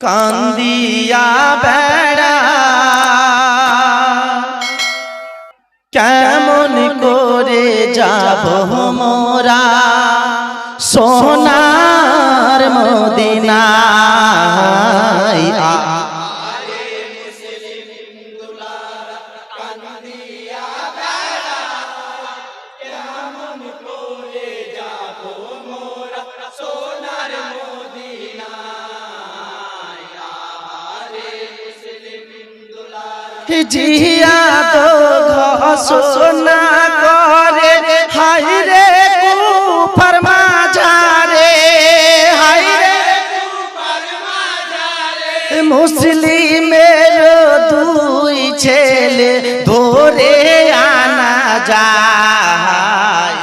কান্দিয়া বেড়া। কেমন করে যাব মোরা? সোনার মদিনায় জিয়া তো ঘোষণা করে। হাই রে কুফর হাই রে মুসলিমের দুই ছেলে ধরে আনা যায়।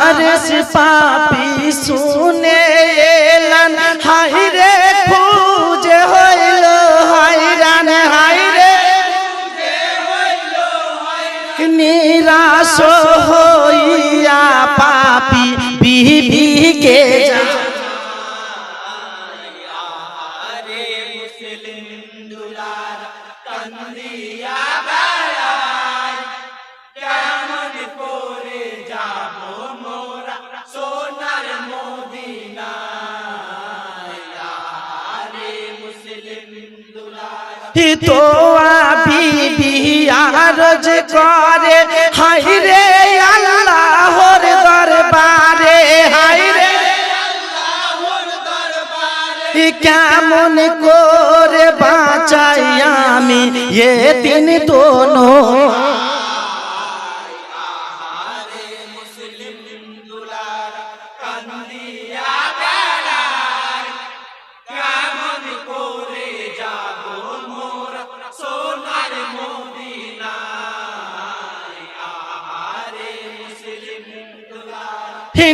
হারেস পাপি শুনে এলান হাই রে, খুঁজে হইল হাইরান হাই রে। নিরাশ হইয়া পাপি বিবিকে তো আরজ করে। হাই রে আল্লাহর দরবারে হাই রে কেমন করে বাঁচাই আমি? এ দোনো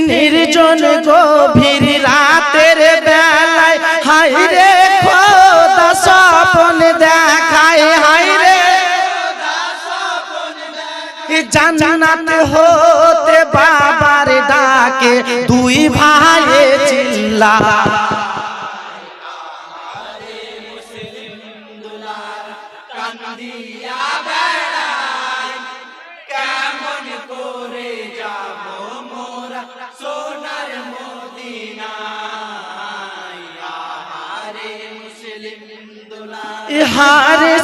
নির্জন, গভীর রাতের বেলায়। হাই রে খোদা, স্বপন দেখায় হাই রে। জান্নাত হতে বাবার ডাকে, দুই ভাই চিল্লা হারে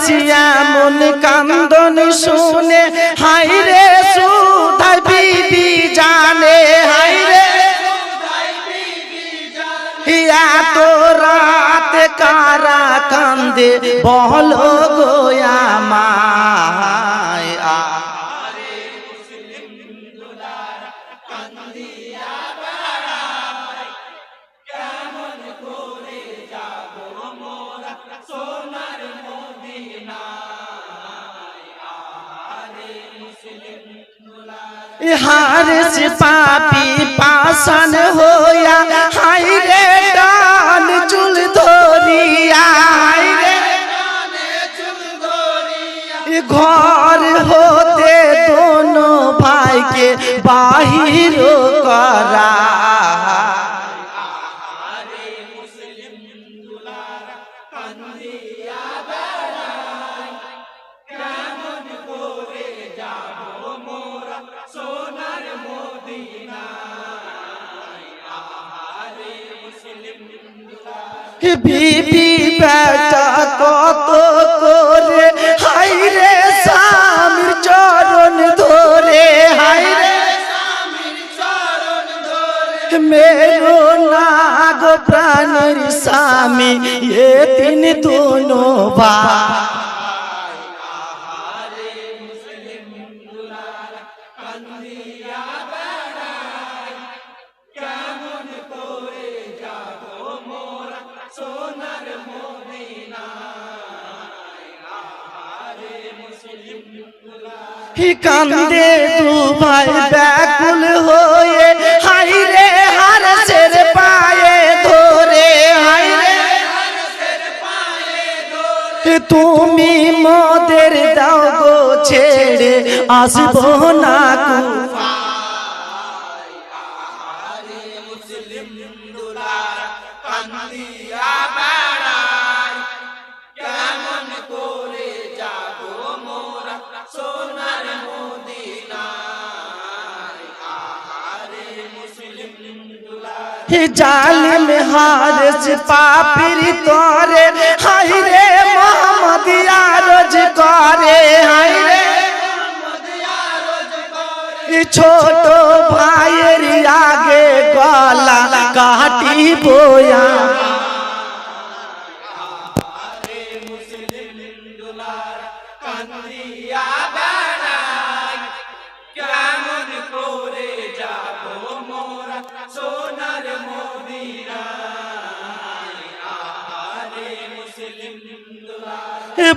এমন কান্দন শুনে হাই রে সুধাই বিবি জানে হাই রে এত রাত কারা কান্দে, বল গোয়া মায়, আ হারস পাপি পাশান হইয়া হাই রে ডান চুল ধরিয়া হাই রে ঘর হতে দোনো ভাইকে বাহির করা। বিবি বেটা, কত করে? হাই রে স্বামীর চরণ ধরে হাই রে মেরো নাগ প্রাণীর স্বামী, এ তিন দুনো ভাই কি কান্দে তু ভাই ব্যাকুল হয়ে? হাইরে হারসের পায়ে ধরে, হাইরে তুমি মদের দাও গো ছেড়ে, আসব না মুসলিম দুলার, কান্দি। জালিম হারস পাপির তরে হাই রে মোহাম্মদ আরজ করে হাই রে ছোট ভাইয়ের আগে গলা কাটি বয়া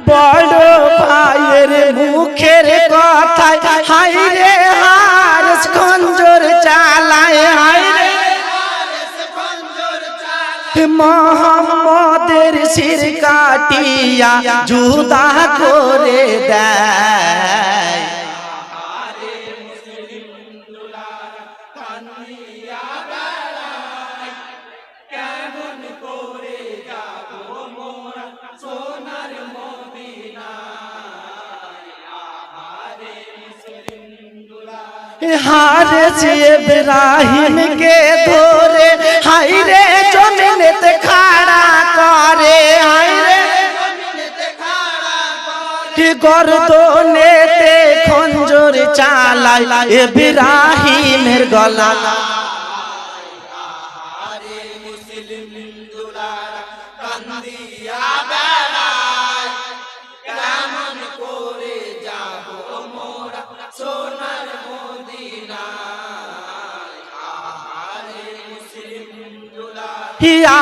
বড় ভাইয়ের মুখের কথায় হাই রে হারস খঞ্জর চালায় হাই রে মোহাম্মদের শির কাটিয়া জুদা করে দেয়। হারেস ইব্রাহিমকে ধরে হাই রে জমিনেতে খাড়া করে। হাই রে গর্দনেতে খঞ্জর চালায় ইব্রাহিমের গলা।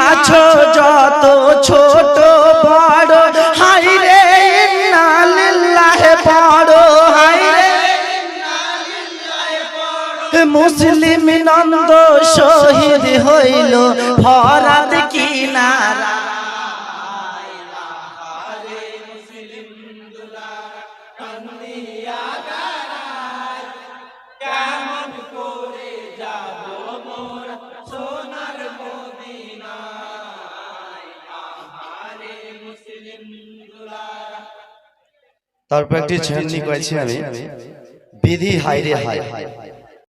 আছো যত ছোট বড়। হাই রে বড় হাই রে মুসলিম নন্দ শহীদ হইল ফরাত কিনারা। তারপর একটি ছেন্নি কয়েছি আমি। বিধি হাইরে হাই। হাই।